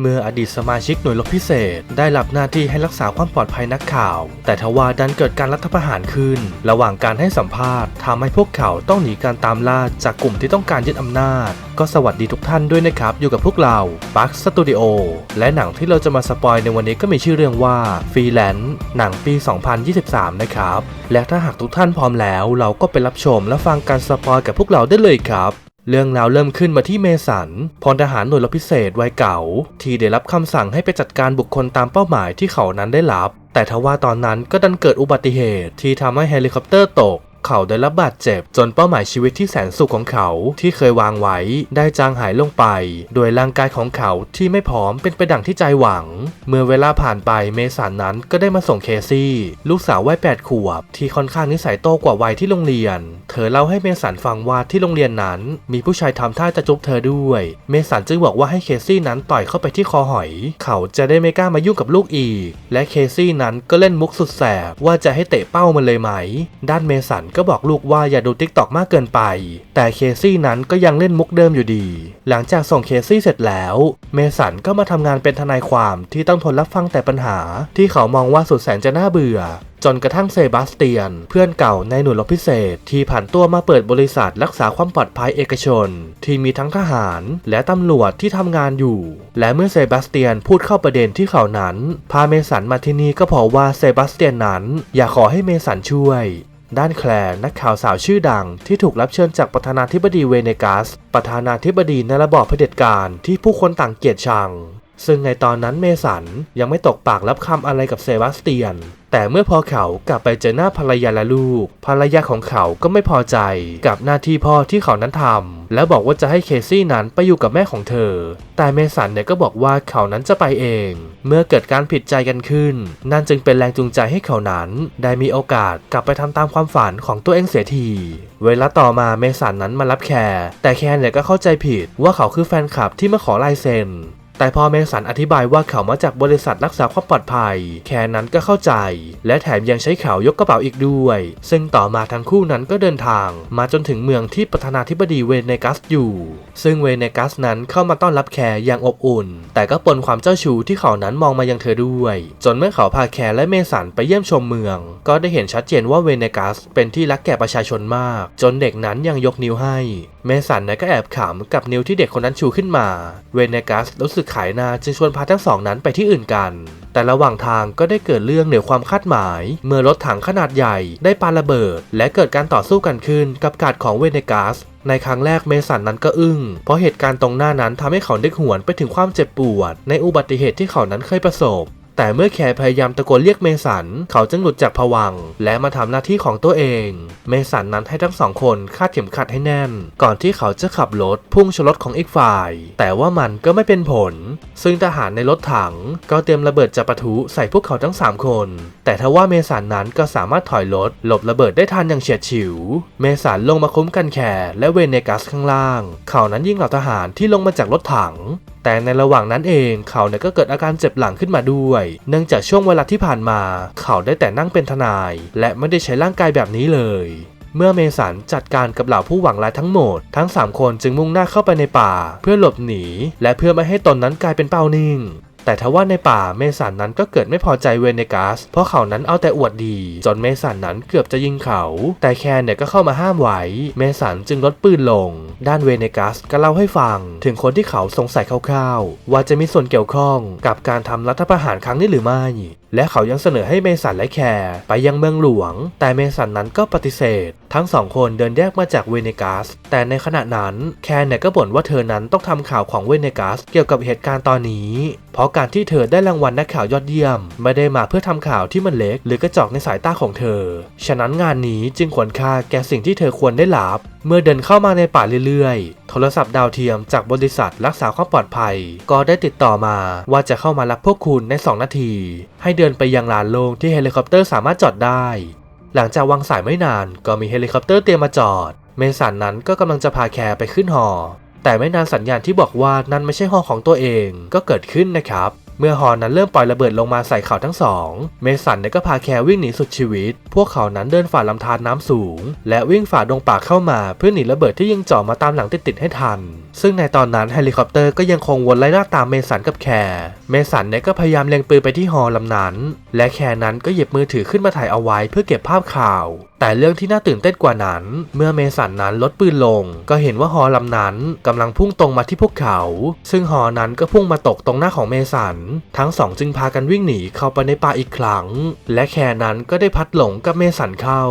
เมื่ออดีตสมาชิกหน่วยรบพิเศษ ได้รับหน้าที่ให้รักษาความปลอดภัยนักข่าว แต่ทว่าดันเกิดการรัฐประหารขึ้น ระหว่างการให้สัมภาษณ์ทำให้พวกเขาต้องหนีการตามล่าจากกลุ่มที่ต้องการยึดอำนาจ ก็สวัสดีทุกท่านด้วยนะครับ อยู่กับพวกเราบัคสตูดิโอและหนังที่เราจะมาสปอยในวันนี้ก็มีชื่อเรื่องว่าฟรีแลนซ์หนังปี 2023 นะครับ และถ้าหากทุกท่านพร้อมแล้ว เราก็ไปรับชมและฟังการสปอยกับพวกเราได้เลยครับ เรื่องราวเริ่มขึ้นมาที่เมสันพลทหารหน่วยรบพิเศษวัยเก่า ที่ได้รับคำสั่งให้ไปจัดการบุคคลตามเป้าหมายที่เขานั้นได้รับ แต่ทว่าตอนนั้นก็ดันเกิดอุบัติเหตุที่ทำให้เฮลิคอปเตอร์ตก เขาได้รับบาดเจ็บ จนเป้าหมายชีวิตที่แสนสุขของเขาที่เคยวางไว้ ได้จางหายลงไป โดยร่างกายของเขาที่ไม่พร้อมเป็นไปดังที่ใจหวัง เมื่อเวลาผ่านไปเมสันนั้นก็ได้มาส่งเคซี่ ลูกสาววัยแปดขวบ ที่ค่อนข้างนิสัยโตกว่าวัยที่โรงเรียน เธอเล่าให้เมสันฟังว่าที่โรงเรียนนั้น มีผู้ชายทำท่าจะจุบเธอด้วย เมสันจึงบอกว่าให้เคซี่นั้นต่อยเข้าไปที่คอหอย เขาจะได้ไม่กล้ามายุ่งกับลูกอีก และเคซี่นั้นก็เล่นมุกสุดแสบว่าจะให้เตะเป้ามันเลยไหม ด้านเมสันก็บอกลูกว่าอย่าดูทิกตอกมากเกินไป แต่เคซี่นั้นก็ยังเล่นมุกเดิมอยู่ดี หลังจากส่งเคซี่เสร็จแล้ว เมสันก็มาทำงานเป็นทนายความที่ต้องทนรับฟังแต่ปัญหา ที่เขามองว่าสุดแสนจะน่าเบื่อจนกระทั่งเซบาสเตียน เพื่อนเก่าในหน่วยรบพิเศษ ที่ผ่านตัวมาเปิดบริษัทรักษาความปลอดภัยเอกชน ที่มีทั้งทหารและตำรวจที่ทำงานอยู่ และเมื่อเซบาสเตียนพูดเข้าประเด็นที่เขานั้น พาเมสันมาที่นี่ก็เพราะว่าเซบาสเตียนนั้น อยากขอให้เมสันช่วย ด้านแคลร์นักข่าวสาวชื่อดังที่ถูกรับเชิญจากประธานาธิบดีเวเนกัส ประธานาธิบดีในระบอบเผด็จการที่ผู้คนต่างเกลียดชัง ซึ่งในตอนนั้นเมสันยังไม่ตกปากรับคำอะไรกับเซบาสเตียน แต่เมื่อพอเขากลับไปเจอหน้าภรรยาและลูก ภรรยาของเขาก็ไม่พอใจกับหน้าที่พ่อที่เขานั้นทำและบอกว่าจะให้เคซี่นั้นไปอยู่กับแม่ของเธอ แต่เมสันเนี่ยก็บอกว่าเขานั้นจะไปเอง เมื่อเกิดการผิดใจกันขึ้น นั่นจึงเป็นแรงจูงใจให้เขานั้น ได้มีโอกาสกลับไปทำตามความฝันของตัวเองเสียทีเวลาต่อมาเมสันนั้นมารับแคร์แต่แคร์เนี่ยก็เข้าใจผิดว่าเขาคือแฟนคลับที่มาขอลายเซ็น แต่พอเมสันอธิบายว่าเขามาจากบริษัทรักษาความปลอดภัย แค่นั้นก็เข้าใจ และแถมยังใช้เขายกกระเป๋าอีกด้วย ซึ่งต่อมาทั้งคู่นั้นก็เดินทาง มาจนถึงเมืองที่ประธานาธิบดีเวเนกัสอยู่ ซึ่งเวเนกัสนั้นเข้ามาต้อนรับแคร์อย่างอบอุ่น แต่ก็ปนความเจ้าชู้ที่เขานั้นมองมายังเธอด้วย จนเมื่อเขาพาแคร์และเมสันไปเยี่ยมชมเมือง ก็ได้เห็นชัดเจนว่าเวเนกัสเป็นที่รักแก่ประชาชนมาก จนเด็กนั้นยังยกนิ้วให้ เมสันนี่ยก็แอบขำกับนิ้วที่เด็กคนนั้นชูขึ้นมา เวเนกัสรู้สึกขายนาจึงชวนพาทั้งสองนั้นไปที่อื่นกัน แต่ระหว่างทางก็ได้เกิดเรื่องเหนือความคาดหมาย เมื่อรถถังขนาดใหญ่ได้ปาระเบิด และเกิดการต่อสู้กันขึ้นกับกาดของเวเนกัสในครั้งแรกเมสันนั้นก็อึ้ง เพราะเหตุการณ์ตรงหน้านั้นทำให้เขาได้หวนไปถึงความเจ็บปวด ในอุบัติเหตุที่เขานั้นเคยประสบ แต่เมื่อแคร์พยายามตะโกนเรียกเมสัน เขาจึงหลุดจากผวัง และมาทำหน้าที่ของตัวเอง เมสันนั้นให้ทั้งสองคนคาดเข็มขัดให้แน่น ก่อนที่เขาจะขับรถพุ่งชนรถของอีกฝ่าย แต่ว่ามันก็ไม่เป็นผล ซึ่งทหารในรถถังก็เตรียมระเบิดจะปะทุใส่พวกเขาทั้ง 3 คน แต่ทว่าเมสันนั้นก็สามารถถอยรถหลบระเบิดได้ทันอย่างเฉียดฉิว เมสันลงมาคุ้มกันแคร์และเวเนกัสข้างล่าง เขานั้นยิงเหล่าทหารที่ลงมาจากรถถัง แต่ในระหว่างนั้นเองเขาเนี่ยก็เกิดอาการเจ็บหลังขึ้นมาด้วย เนื่องจากช่วงเวลาที่ผ่านมา เขาได้แต่นั่งเป็นทนาย และไม่ได้ใช้ร่างกายแบบนี้เลยเมื่อเมสันจัดการกับเหล่าผู้หวังร้ายทั้งหมด ทั้ง 3 คนจึงมุ่งหน้าเข้าไปในป่า เพื่อหลบหนี และเพื่อไม่ให้ตนนั้นกลายเป็นเป้านิ่ง แต่ทว่าในป่าเมสันนั้นก็เกิดไม่พอใจเวเนกัสเพราะเขานั้นเอาแต่อวดดี จนเมสันนั้นเกือบจะยิงเขา แต่แคนเนี่ยก็เข้ามาห้ามไว้ เมสันจึงลดปืนลง ด้านเวเนกัสก็เล่าให้ฟัง ถึงคนที่เขาสงสัยคร่าวๆ ว่าจะมีส่วนเกี่ยวข้องกับการทำรัฐประหารครั้งนี้หรือไม่ และเขายังเสนอให้เมสันและแคร์ไปยังเมืองหลวง แต่เมสันนั้นก็ปฏิเสธ ทั้งสองคนเดินแยกมาจากเวเนกัส แต่ในขณะนั้นแคร์เนี่ยก็บ่นว่าเธอนั้นต้องทำข่าวของเวเนกัสเกี่ยวกับเหตุการณ์ตอนนี้ เพราะการที่เธอได้รางวัลนักข่าวยอดเยี่ยม ไม่ได้มาเพื่อทำข่าวที่มันเล็ก หรือกระจอกในสายตาของเธอ ฉะนั้นงานนี้จึงควรค่าแก่สิ่งที่เธอควรได้รับเมื่อเดินเข้ามาในป่าเรื่อยๆ โทรศัพท์ดาวเทียมจากบริษัทรักษาความปลอดภัย ก็ได้ติดต่อมาว่าจะเข้ามารับพวกคุณใน 2 นาที ให้เดินไปยังลานโล่งที่เฮลิคอปเตอร์สามารถจอดได้ หลังจากวางสายไม่นานก็มีเฮลิคอปเตอร์เตรียมมาจอด เมสันนั้นก็กำลังจะพาแคร์ไปขึ้นหอ แต่ไม่นานสัญญาณที่บอกว่านั่นไม่ใช่หอของตัวเองก็เกิดขึ้นนะครับ เมื่อฮอนนั้นเริ่มปล่อยระเบิดลงมาใส่เขาทั้งสอง เมสันเนี่ยก็พาแคร์วิ่งหนีสุดชีวิต พวกเขานั้นเดินฝ่าลำธารน้ำสูง และวิ่งฝ่าดงป่าเข้ามาเพื่อหนีระเบิดที่ยิงจ่อมาตามหลังติดๆให้ทัน ซึ่งในตอนนั้นเฮลิคอปเตอร์ก็ยังคงวนไล่ล่าตามเมสันกับแคร์เมสันเนี่ยก็พยายามเล็งปืนไปที่ฮอลำนั้น และแคร์นั้นก็หยิบมือถือขึ้นมาถ่ายเอาไว้เพื่อเก็บภาพข่าว แต่เรื่องที่น่าตื่นเต้นกว่านั้น เมื่อเมสันนั้นลดปืนลง ก็เห็นว่าฮอลำนั้นกำลังพุ่งตรงมาที่พวกเขา ซึ่งฮอนั้นก็พุ่งมาตกตรงหน้าของเมสัน ทั้งสองจึงพากันวิ่งหนีเข้าไปในป่าอีกครั้ง และแคนั้นก็ได้พัดหลงกับเมสันเข้า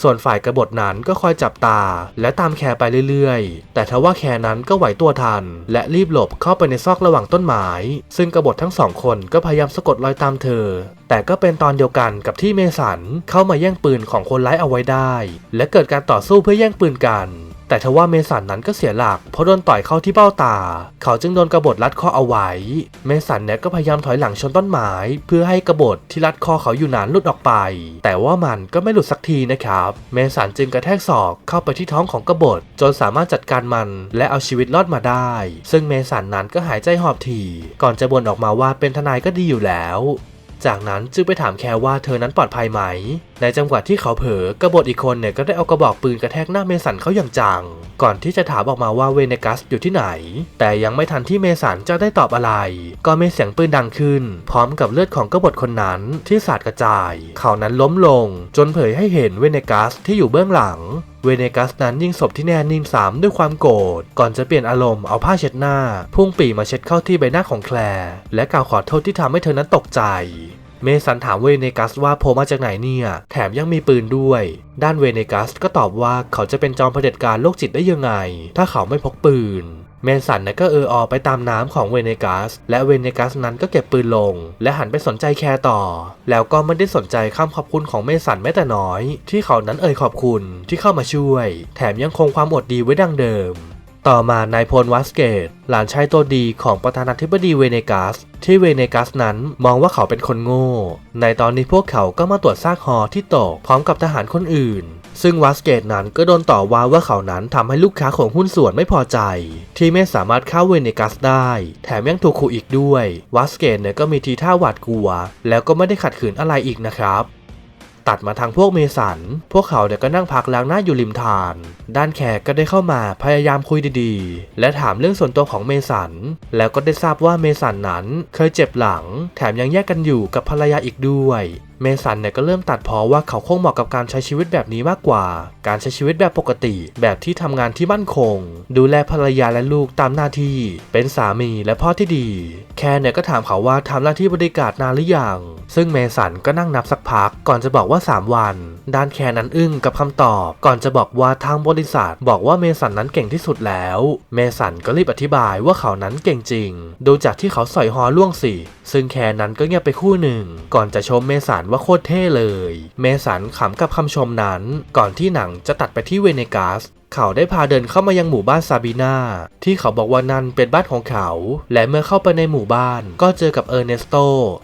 ส่วนฝ่ายกบฏนั้นก็คอยจับตา และตามแคไปเรื่อยๆ แต่ทว่าแคนั้นก็ไหวตัวทัน และรีบหลบเข้าไปในซอกระหว่างต้นไม้ ซึ่งกบฏทั้งสองคนก็พยายามสะกดรอยตามเธอแต่ก็เป็นตอนเดียวกันกับที่เมสันเข้ามาแย่งปืนของคนร้ายเอาไว้ได้ และเกิดการต่อสู้เพื่อแย่งปืนกัน แต่ทว่าเมสันนั้นก็เสียหลักเพราะโดนต่อยเข้าที่เบ้าตา เขาจึงโดนกระบฏรัดคอเอาไว้ เมสันเนี่ยก็พยายามถอยหลังชนต้นไม้เพื่อให้กระบฏที่รัดคอเขาอยู่นานหลุดออกไป แต่ว่ามันก็ไม่หลุดสักทีนะครับ เมสันจึงกระแทกศอกเข้าไปที่ท้องของกบฏจนสามารถจัดการมันและเอาชีวิตรอดมาได้ ซึ่งเมสันนั้นก็หายใจหอบถี่ก่อนจะบ่นออกมาว่าเป็นทนายก็ดีอยู่แล้ว จากนั้นจึงไปถามแคร์ว่าเธอนั้นปลอดภัยไหม ในจังหวะที่เขาเผลอกบฏอีกคนเนี่ยก็ได้เอากระบอกปืนกระแทกหน้าเมสันเขาอย่างจัง ก่อนที่จะถามออกมาว่าเวเนกัสอยู่ที่ไหน แต่ยังไม่ทันที่เมสันจะได้ตอบอะไร ก็มีเสียงปืนดังขึ้น พร้อมกับเลือดของกบฏคนนั้นที่สาดกระจาย เขานั้นล้มลง จนเผยให้เห็นเวเนกัสที่อยู่เบื้องหลัง เวเนกัสนั้นยิงศพที่แน่นิ่งสามด้วยความโกรธ ก่อนจะเปลี่ยนอารมณ์เอาผ้าเช็ดหน้า พุ่งปีมาเช็ดเข้าที่ใบหน้าของแคลร์และกล่าวขอโทษที่ทำให้เธอนั้นตกใจ เมสันถามเวเนกัสว่าโผล่มาจากไหนเนี่ย แถมยังมีปืนด้วย ด้านเวเนกัสก็ตอบว่าเขาจะเป็นจอมเผด็จการโรคจิตได้ยังไง ถ้าเขาไม่พกปืน เมสันนะก็เออออไปตามน้ำของเวเนกัสและเวเนกัสนั้นก็เก็บปืนลง และหันไปสนใจแคร์ต่อ แล้วก็ไม่ได้สนใจคำขอบคุณของเมสันแม้แต่น้อย ที่เขานั้นเอ่ยขอบคุณที่เข้ามาช่วย แถมยังคงความอดดีไว้ดังเดิมต่อมานายพลวัสเกต หลานชายตัวดีของประธานาธิบดีเวเนกัส ที่เวเนกัสนั้นมองว่าเขาเป็นคนโง่ ในตอนนี้พวกเขาก็มาตรวจซากฮอที่ตกพร้อมกับทหารคนอื่น ซึ่งวัสเกตนั้นก็โดนต่อว่าว่าเขานั้นทำให้ลูกค้าของหุ้นส่วนไม่พอใจ ที่ไม่สามารถเข้าเวเนกัสได้ แถมยังถูกขู่อีกด้วยวัสเกตเนี่ยก็มีทีท่าหวาดกลัว แล้วก็ไม่ได้ขัดขืนอะไรอีกนะครับตัดมาทางพวกเมสัน พวกเขาเนี่ยก็นั่งพักล้างหน้าอยู่ริมทาน ด้านแขกก็ได้เข้ามาพยายามคุยดีๆ และถามเรื่องส่วนตัวของเมสัน แล้วก็ได้ทราบว่าเมสันนั้นเคยเจ็บหลัง แถมยังแยกกันอยู่กับภรรยาอีกด้วยเมสันเนี่ยก็เริ่มตัดพอว่าเขาคงเหมาะกับการใช้ชีวิตแบบนี้มากกว่า การใช้ชีวิตแบบปกติ แบบที่ทำงานที่มั่นคง ดูแลภรรยาและลูกตามหน้าที่ เป็นสามีและพ่อที่ดี แคร์เนี่ยก็ถามเขาว่าทำหน้าที่บริการนานหรือยัง ซึ่งเมสันก็นั่งนับสักพัก ก่อนจะบอกว่า 3 วัน ด้านแคร์นั้นอึ้งกับคำตอบ ก่อนจะบอกว่าทางบริษัท บอกว่าเมสันนั้นเก่งที่สุดแล้ว เมสันก็รีบอธิบายว่าเขานั้นเก่งจริง ดูจากที่เขาสอยฮอล่วงสิซึ่งแคร์นั้นก็เงียบไปคู่หนึ่ง ก่อนจะชมเมสันว่าโคตรเท่เลย เมสันขำกับคำชมนั้น ก่อนที่หนังจะตัดไปที่เวเนกัสเขาได้พาเดินเข้ามายังหมู่บ้านซาบีนาที่เขาบอกว่านั่นเป็นบ้านของเขา และเมื่อเข้าไปในหมู่บ้าน ก็เจอกับเออร์เนสโต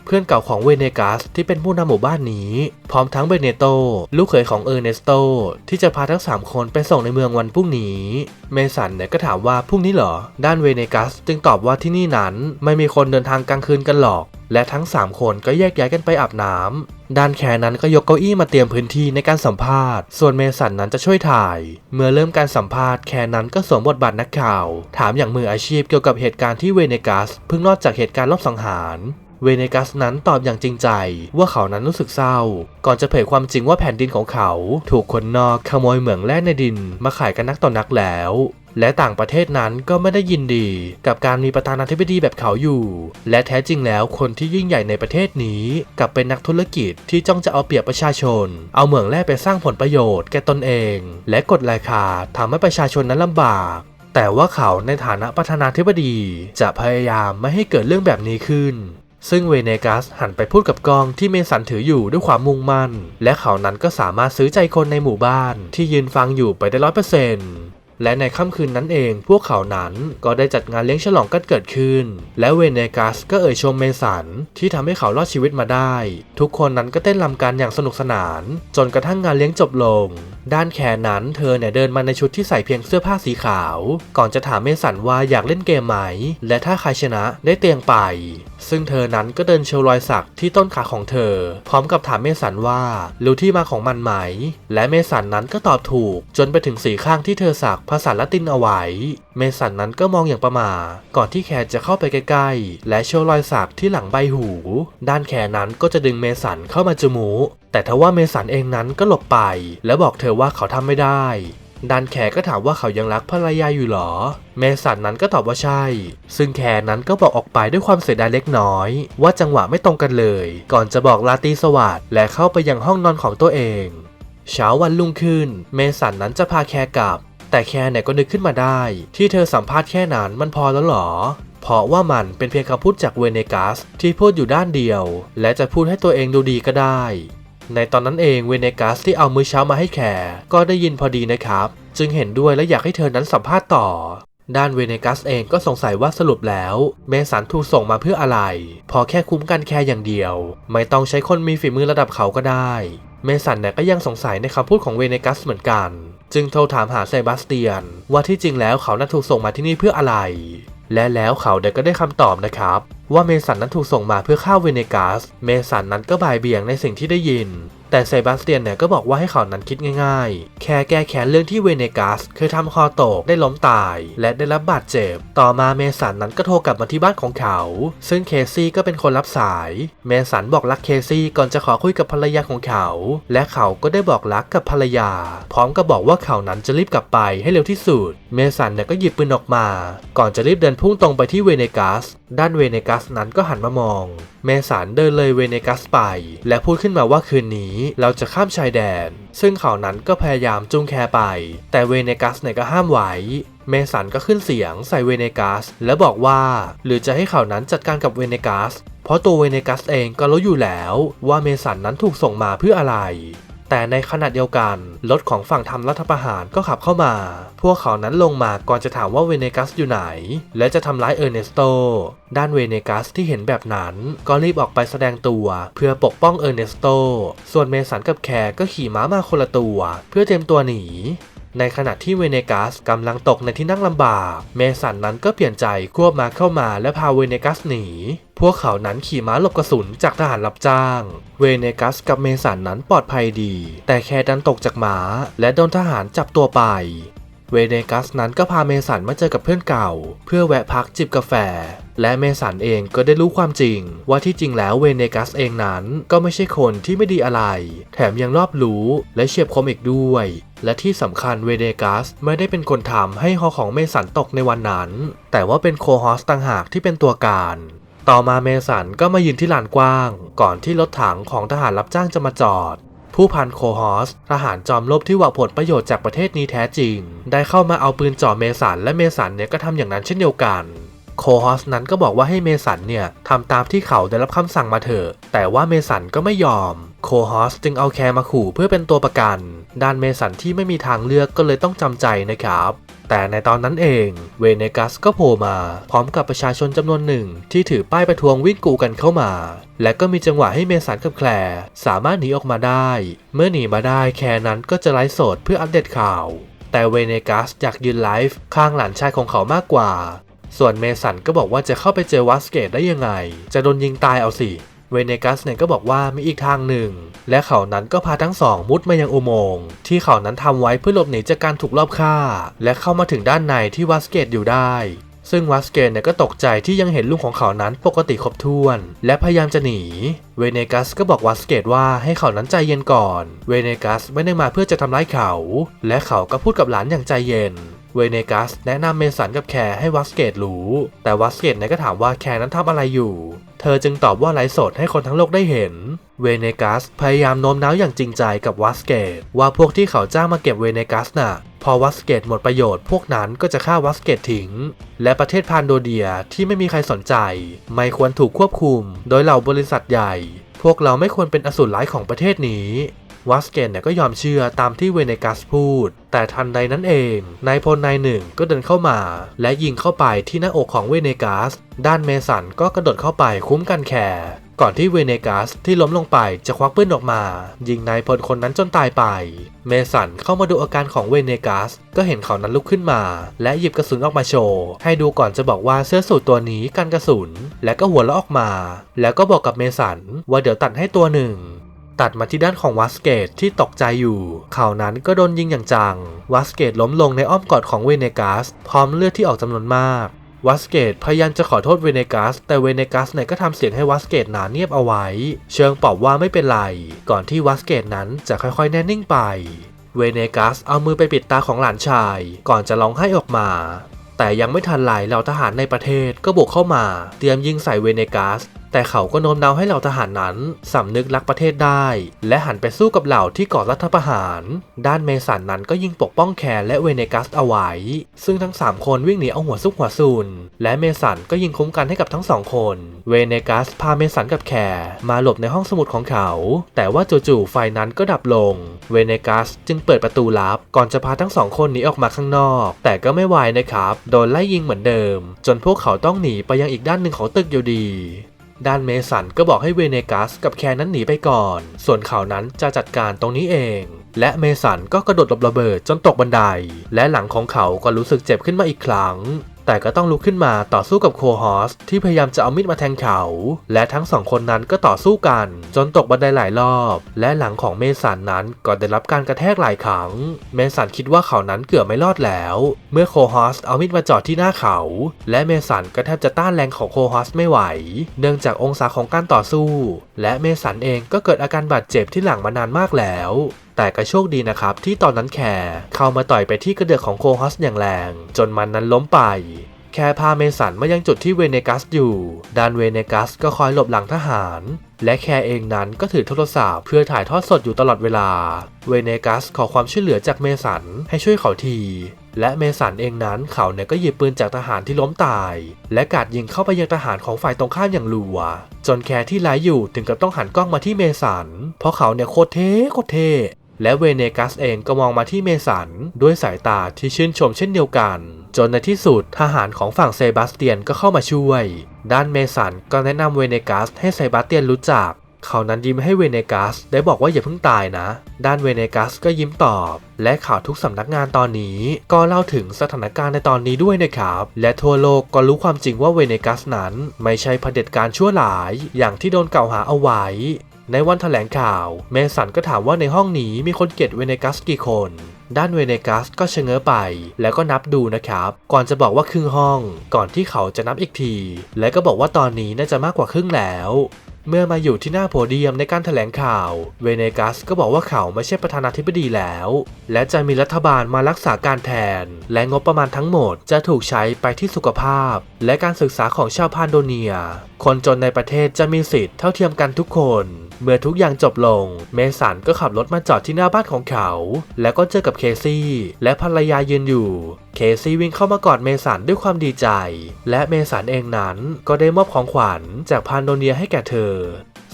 เพื่อนเก่าของเวเนกัสที่เป็นผู้นำหมู่บ้านนี้ พร้อมทั้งเบเนโต ลูกเขยของเออร์เนสโต ที่จะพาทั้ง 3 คนไปส่งในเมืองวันพรุ่งนี้ เมสันเนี่ยก็ถามว่าพรุ่งนี้เหรอ ด้านเวเนกัสจึงตอบว่าที่นี่นั้น ไม่มีคนเดินทางกลางคืนกันหรอก และทั้ง 3 คนก็แยกย้ายกันไปอาบน้ำด้านแคร์นั้นก็ยกเก้าอี้มาเตรียมพื้นที่ในการสัมภาษณ์ ส่วนเมสันนั้นจะช่วยถ่าย เมื่อเริ่มการสัมภาษณ์แคร์นั้นก็สวมบทบาทนักข่าว ถามอย่างมืออาชีพเกี่ยวกับเหตุการณ์ที่เวเนกัสเพิ่งรอดจากเหตุการณ์ลอบสังหาร เวเนกัสนั้นตอบอย่างจริงใจว่าเขานั้นรู้สึกเศร้า ก่อนจะเผยความจริงว่าแผ่นดินของเขา ถูกคนนอกขโมยเหมืองแร่ในดิน มาขายกันนักต่อนนักแล้ว และต่างประเทศนั้นก็ไม่ได้ยินดีกับการมีประธานาธิบดีแบบเขาอยู่ และแท้จริงแล้วคนที่ยิ่งใหญ่ในประเทศนี้กลับเป็นนักธุรกิจที่จ้องจะเอาเปรียบประชาชน เอาเหมืองแร่ไปสร้างผลประโยชน์แก่ตนเอง และกดราคาทำให้ประชาชนนั้นลำบากแต่ว่าเขาในฐานะประธานาธิบดีจะพยายามไม่ให้เกิดเรื่องแบบนี้ขึ้น ซึ่งเวเนกัสหันไปพูดกับกองที่เมสันถืออยู่ด้วยความมุ่งมั่น และเขานั้นก็สามารถซื้อใจคนในหมู่บ้านที่ยืนฟังอยู่ไปได้ร้อยเปอร์เซ็นต์ และในค่ำคืนนั้นเองพวกเขานั้นก็ได้จัดงานเลี้ยงฉลองกันเกิดขึ้น และเวเนกัสก็เอ่ยชมเมสันที่ทำให้เขารอดชีวิตมาได้ ทุกคนนั้นก็เต้นรำกันอย่างสนุกสนาน จนกระทั่งงานเลี้ยงจบลง ด้านแคร์นั้นเธอเนี่ยเดินมาในชุดที่ใส่เพียงเสื้อผ้าสีขาว ก่อนจะถามเมสันว่าอยากเล่นเกมไหม และถ้าใครชนะได้เตียงไป ซึ่งเธอนั้นก็เดินเชลรอยสักที่ต้นขาของเธอ พร้อมกับถามเมสันว่ารู้ที่มาของมันไหม และเมสันนั้นก็ตอบถูก จนไปถึงสีข้างที่เธอสักภาษาละตินเอาไว้ เมสันนั้นก็มองอย่างประหมาก่อนที่แคร์จะเข้าไปใกล้ๆ และเชลรอยสักที่หลังใบหู ด้านแคร์นั้นก็จะดึงเมสันเข้ามาจมูกแต่ทว่าเมสันเองนั้นก็หลบไป และบอกเธอว่าเขาทำไม่ได้ ดันแคร์ก็ถามว่าเขายังรักภรรยาอยู่หรอ เมสันนั้นก็ตอบว่าใช่ ซึ่งแคร์นั้นก็บอกออกไปด้วยความเสียดายเล็กน้อย ว่าจังหวะไม่ตรงกันเลย ก่อนจะบอกลาตีสวัสด์และเข้าไปยังห้องนอนของตัวเอง เช้าวันรุ่งขึ้น เมสันนั้นจะพาแคร์กลับ แต่แคร์เนี่ยก็นึกขึ้นมาได้ ที่เธอสัมภาษณ์แค่นั้นมันพอแล้วหรอเพราะว่ามันเป็นเพียงคำพูดจากเวเนกัสที่พูดอยู่ด้านเดียว และจะพูดให้ตัวเองดูดีก็ได้ ในตอนนั้นเองเวเนกัสที่เอามื้อเช้ามาให้แคร์ก็ได้ยินพอดีนะครับ จึงเห็นด้วยและอยากให้เธอนั้นสัมภาษณ์ต่อ ด้านเวเนกัสเองก็สงสัยว่าสรุปแล้ว เมสันถูกส่งมาเพื่ออะไร พอแค่คุ้มกันแค่อย่างเดียว ไม่ต้องใช้คนมีฝีมือระดับเขาก็ได้ เมสันเนี่ยก็ยังสงสัยในคำพูดของเวเนกัสเหมือนกัน จึงโทรถามหาเซบาสเตียน ว่าที่จริงแล้วเขานั้นถูกส่งมาที่นี่เพื่ออะไร และแล้วเขาเด็กก็ได้คำตอบนะครับ ว่าเมสันนั้นถูกส่งมาเพื่อฆ่าเวเนกัส เมสันนั้นก็บ่ายเบี่ยงในสิ่งที่ได้ยิน แต่เซบาสเตียนเนี่ยก็บอกว่าให้เขานั้นคิดง่ายๆ แค่แก้แค้นเรื่องที่เวเนกัสเคยทำคอตกได้ล้มตาย และได้รับบาดเจ็บ ต่อมาเมสันนั้นก็โทรกลับมาที่บ้านของเขา ซึ่งเคซี่ก็เป็นคนรับสาย เมสันบอกรักเคซี่ก่อนจะขอคุยกับภรรยาของเขา และเขาก็ได้บอกรักกับภรรยา พร้อมกับบอกว่าเขานั้นจะรีบกลับไปให้เร็วที่สุด เมสันเนี่ยก็หยิบปืนออกมา ก่อนจะรีบเดินพุ่งตรงไปที่เวเนกัสด้านเวเนกัสนั้นก็หันมามอง เมสันเดินเลยเวเนกัสไป และพูดขึ้นมาว่าคืนนี้เราจะข้ามชายแดน ซึ่งเขานั้นก็พยายามจูงแคไป แต่เวเนกัสเนี่ยก็ห้ามไว้เมสันก็ขึ้นเสียงใส่เวเนกัสและบอกว่า หรือจะให้เขานั้นจัดการกับเวเนกัสเพราะตัวเวเนกัสเองก็รู้อยู่แล้วว่าเมสันนั้นถูกส่งมาเพื่ออะไร แต่ในขณะเดียวกันรถของฝั่งทำรัฐประหารก็ขับเข้ามา พวกเขานั้นลงมาก่อนจะถามว่าเวเนกัสอยู่ไหน และจะทำร้ายเออร์เนสโต ด้านเวเนกัสที่เห็นแบบนั้น ก็รีบออกไปแสดงตัวเพื่อปกป้องเออร์เนสโต ส่วนเมสันกับแคร์ก็ขี่ม้ามาคนละตัว เพื่อเตรียมตัวหนี ในขณะที่เวเนกัสกำลังตกในที่นั่งลำบาก เมสันนั้นก็เปลี่ยนใจควบม้าเข้ามาและพาเวเนกัสหนี พวกเขานั้นขี่ม้าหลบกระสุนจากทหารรับจ้าง เวเนกัสกับเมสันนั้นปลอดภัยดี แต่แค่ดันตกจากม้า และโดนทหารจับตัวไปเวเนกัสนั้นก็พาเมสันมาเจอกับเพื่อนเก่า เพื่อแวะพักจิบกาแฟ และเมสันเองก็ได้รู้ความจริง ว่าที่จริงแล้วเวเนกัสเองนั้นก็ไม่ใช่คนที่ไม่ดีอะไร แถมยังรอบรู้และเฉียบคมอีกด้วย และที่สำคัญเวเนกัสไม่ได้เป็นคนทำให้ฮอของเมสันตกในวันนั้น แต่ว่าเป็นโคฮอสต่างหากที่เป็นตัวการ ต่อมาเมสันก็มายืนที่ลานกว้าง ก่อนที่รถถังของทหารรับจ้างจะมาจอด ผู้พันโคฮอสทหารจอมรบที่หวังผลประโยชน์จากประเทศนี้แท้จริง ได้เข้ามาเอาปืนจ่อเมสันและเมสันเนี่ยก็ทำอย่างนั้นเช่นเดียวกันโคฮอสนั้นก็บอกว่าให้เมสันเนี่ยทำตามที่เขาได้รับคำสั่งมาเถอะแต่ว่าเมสันก็ไม่ยอม โคฮอสจึงเอาแคร์มาขู่เพื่อเป็นตัวประกัน ด้านเมสันที่ไม่มีทางเลือกก็เลยต้องจำใจนะครับ แต่ในตอนนั้นเองเวเนกัสก็โผล่มา พร้อมกับประชาชนจำนวนหนึ่ง ที่ถือป้ายประท้วงวิ่งกูกันเข้ามา และก็มีจังหวะให้เมสันกับแคลร์สามารถหนีออกมาได้ เมื่อหนีมาได้แคร์นั้นก็จะไลฟ์สดเพื่ออัปเดตข่าว แต่เวเนกัสอยากยืนไลฟ์ข้างหลานชายของเขามากกว่า ส่วนเมสันก็บอกว่าจะเข้าไปเจอวัสเกตได้ยังไง จะโดนยิงตายเอาสิ เวเนกัสเนี่ยก็บอกว่ามีอีกทางหนึ่ง และเขานั้นก็พาทั้งสองมุดมายังอุโมงค์ที่เขานั้นทำไว้เพื่อหลบหนีจากการถูกลอบฆ่า และเข้ามาถึงด้านในที่วัสเกตอยู่ได้ซึ่งวัสเกตเนี่ยก็ตกใจที่ยังเห็นลูกของเขานั้นปกติครบถ้วน และพยายามจะหนี เวเนกัสก็บอกวัสเกตว่าให้เขานั้นใจเย็นก่อน เวเนกัสไม่ได้มาเพื่อจะทำร้ายเขา และเขาก็พูดกับหลานอย่างใจเย็น เวเนกัสแนะนำเมสันกับแคร์ให้วัสเกตรู้ แต่วัสเกตเนี่ยก็ถามว่าแคร์นั้นทำอะไรอยู่ เธอจึงตอบว่าไลฟ์สดให้คนทั้งโลกได้เห็น เวเนกัสพยายามโน้มน้าวอย่างจริงใจกับวัสเกต ว่าพวกที่เขาจ้างมาเก็บเวเนกัสน่ะ พอวัสเกตหมดประโยชน์พวกนั้นก็จะฆ่าวัสเกตทิ้ง และประเทศพานโดเดียที่ไม่มีใครสนใจ ไม่ควรถูกควบคุม โดยเหล่าบริษัทใหญ่ พวกเราไม่ควรเป็นอสูรร้ายของประเทศนี้ วัสเกนเนี่ยก็ยอมเชื่อตามที่เวเนกัสพูด แต่ทันใดนั้นเอง นายพลนายหนึ่งก็เดินเข้ามา และยิงเข้าไปที่หน้าอกของเวเนกัส ด้านเมสันก็กระโดดเข้าไปคุ้มกันแคร์ก่อนที่เวเนกัสที่ล้มลงไปจะควักปืนออกมา ยิงนายพลคนนั้นจนตายไป เมสันเข้ามาดูอาการของเวเนกัส ก็เห็นเขานั้นลุกขึ้นมา และหยิบกระสุนออกมาโชว์ ให้ดูก่อนจะบอกว่าเสื้อสูทตัวนี้กันกระสุน และก็หัวเราะออกมา แล้วก็บอกกับเมสันว่าเดี๋ยวตัดให้ตัวหนึ่ง ตัดมาที่ด้านของวัสเกตที่ตกใจอยู่ เขานั้นก็โดนยิงอย่างจัง วัสเกตล้มลงในอ้อมกอดของเวเนกัสพร้อมเลือดที่ออกจำนวนมากวัสเกตพยายามจะขอโทษเวเนกัส แต่เวเนกัสเนี่ยก็ทำเสียงให้วัสเกตหนาเนียบเอาไว้ เชิงปอบว่าไม่เป็นไร ก่อนที่วัสเกตนั้นจะค่อยๆ แน่นิ่งไป เวเนกัสเอามือไปปิดตาของหลานชาย ก่อนจะร้องไห้ออกมา แต่ยังไม่ทันไรเหล่าทหารในประเทศก็บุกเข้ามา เตรียมยิงใส่เวเนกัส แต่เขาก็โน้มน้าวให้เหล่าทหารนั้นสำนึกรักประเทศได้ และหันไปสู้กับเหล่าที่ก่อรัฐประหาร ด้านเมสันนั้นก็ยิงปกป้องแคร์และเวเนกัสเอาไว้ ซึ่งทั้ง 3 คนวิ่งหนีเอาหัวซุกหัวซุนและเมสันก็ยิงคุ้มกันให้กับทั้งสองคน เวเนกัสพาเมสันกับแคร์มาหลบในห้องสมุดของเขา แต่ว่าจู่ๆไฟนั้นก็ดับลง เวเนกัสจึงเปิดประตูลับ ก่อนจะพาทั้งสองคนหนีออกมาข้างนอก แต่ก็ไม่ไหวนะครับ โดนไล่ยิงเหมือนเดิม จนพวกเขาต้องหนีไปยังอีกด้านหนึ่งของตึกอยู่ดี ด้านเมสันก็บอกให้เวเนกัสกับแคร์นั้นหนีไปก่อน ส่วนเขานั้นจะจัดการตรงนี้เอง และเมสันก็กระโดดหลบระเบิดจนตกบันได และหลังของเขาก็รู้สึกเจ็บขึ้นมาอีกครั้ง แต่ก็ต้องลุกขึ้นมาต่อสู้กับโคฮอสที่พยายามจะเอามีดมาแทงเขา และทั้งสองคนนั้นก็ต่อสู้กัน จนตกบันไดหลายรอบ และหลังของเมสันนั้นก็ได้รับการกระแทกหลายครั้ง เมสันคิดว่าเขานั้นเกือบไม่รอดแล้ว เมื่อโคฮอสเอามีดมาจ่อที่หน้าเขา และเมสันก็แทบจะต้านแรงของโคฮอสไม่ไหว เนื่องจากองศาของการต่อสู้ และเมสันเองก็เกิดอาการบาดเจ็บที่หลังมานานมากแล้ว แต่ก็โชคดีนะครับที่ตอนนั้นแคร์เข้ามาต่อยไปที่กระเดือกของโคฮอสอย่างแรง จนมันนั้นล้มไป แค่พาเมสันมายังจุดที่เวเนกัสอยู่ด้านเวเนกัสก็คอยหลบหลังทหารและแคร์เองนั้นก็ถือโทรศัพท์เพื่อถ่ายทอดสดอยู่ตลอดเวลา เวเนกัสขอความช่วยเหลือจากเมสันให้ช่วยเขาที และเมสันเองนั้นเขาเนี่ยก็หยิบปืนจากทหารที่ล้มตาย และกาดยิงเข้าไปยังทหารของฝ่ายตรงข้ามอย่างรัว จนแคร์ที่ไล่อยู่ถึงกับต้องหันกล้องมาที่เมสัน เพราะเขาเนี่ยโคตรเท่โคตรเท่ และเวเนกัสเองก็มองมาที่เมสันด้วยสายตาที่ชื่นชมเช่นเดียวกัน จนในที่สุดทหารของฝั่งเซบาสเตียนก็เข้ามาช่วย ด้านเมสันก็แนะนำเวเนกัสให้เซบาสเตียนรู้จัก เขานั้นยิ้มให้เวเนกัสได้บอกว่าอย่าเพิ่งตายนะ ด้านเวเนกัสก็ยิ้มตอบ และข่าวทุกสำนักงานตอนนี้ ก็เล่าถึงสถานการณ์ในตอนนี้ด้วยนะครับ และทั่วโลกก็รู้ความจริงว่าเวเนกัสนั้น ไม่ใช่เผด็จการชั่วหลาย อย่างที่โดนกล่าวหาเอาไว้ ในวันแถลงข่าว เมสันก็ถามว่าในห้องนี้มีคนเกลียดเวเนกัสกี่คน ด้านเวเนกัสก็ชะเง้อไป แล้วก็นับดูนะครับ ก่อนจะบอกว่าครึ่งห้อง ก่อนที่เขาจะนับอีกที และก็บอกว่าตอนนี้น่าจะมากกว่าครึ่งแล้วเมื่อมาอยู่ที่หน้าโพเดียมในการแถลงข่าว เวเนกัสก็บอกว่าเขาไม่ใช่ประธานาธิบดีแล้ว และจะมีรัฐบาลมารักษาการแทน และงบประมาณทั้งหมดจะถูกใช้ไปที่สุขภาพ และการศึกษาของชาวพานโดเนีย คนจนในประเทศจะมีสิทธิ์เท่าเทียมกันทุกคน เมื่อทุกอย่างจบลง เมสันก็ขับรถมาจอดที่หน้าบ้านของเขา แล้วก็เจอกับเคซี่ และภรรยายืนอยู่ เคซี่วิ่งเข้ามากอดเมสันด้วยความดีใจ และเมสันเองนั้นก็ได้มอบของขวัญจากพานโดเนียให้แก่เธอ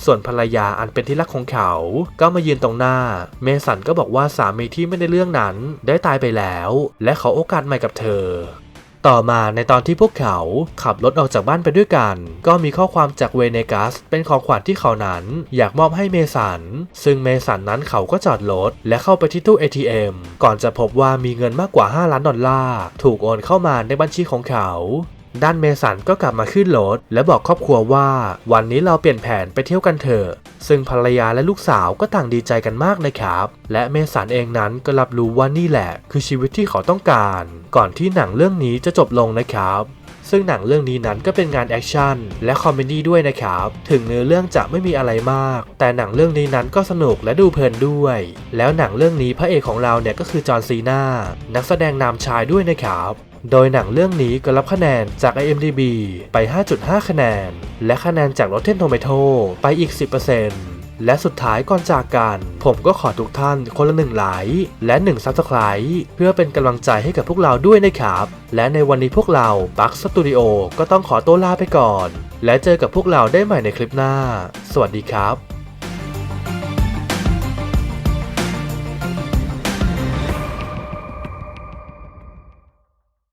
ส่วนภรรยาอันเป็นที่รักของเขา ก็มายืนตรงหน้า เมสันก็บอกว่าสามีที่ไม่ได้เรื่องนั้นได้ตายไปแล้ว และขอโอกาสใหม่กับเธอ ต่อมาในตอนที่พวกเขาขับรถออกจากบ้านไปด้วยกัน ก็มีข้อความจากเวเนกัส เป็นของขวัญที่เขานั้น อยากมอบให้เมสัน ซึ่งเมสันนั้นเขาก็จอดรถและเข้าไปที่ตู้ ATM ก่อนจะพบว่ามีเงินมากกว่า 5 ล้านดอลลาร์ถูกโอนเข้ามาในบัญชีของเขา ด้านเมสันก็กลับมาขึ้นรถและบอกครอบครัวว่า วันนี้เราเปลี่ยนแผนไปเที่ยวกันเถอะซึ่งภรรยาและลูกสาวก็ต่างดีใจกันมากนะครับ และเมสันเองนั้นก็รับรู้ว่านี่แหละ คือชีวิตที่เขาต้องการ ก่อนที่หนังเรื่องนี้จะจบลงนะครับซึ่งหนังเรื่องนี้นั้นก็เป็นงานแอคชั่นและคอมเมดี้ด้วยนะครับ ถึงเนื้อเรื่องจะไม่มีอะไรมาก แต่หนังเรื่องนี้นั้นก็สนุกและดูเพลินด้วย แล้วหนังเรื่องนี้พระเอกของเราเนี่ยก็คือจอห์นซีนานักแสดงนำชายด้วยนะครับ โดยหนังเรื่องนี้ก็รับคะแนนจาก IMDb ไป 5.5 คะแนน และคะแนนจาก Rotten Tomato ไปอีก 10%และสุดท้ายก่อนจากกัน ผมก็ขอทุกท่านคนละหนึ่งไลค์และ1 Subscribe เพื่อเป็นกำลังใจให้กับพวกเราด้วยนะครับ และในวันนี้พวกเราบัคสตูดิโอก็ต้องขอตัวลาไปก่อน และเจอกับพวกเราได้ใหม่ในคลิปหน้า สวัสดีครับ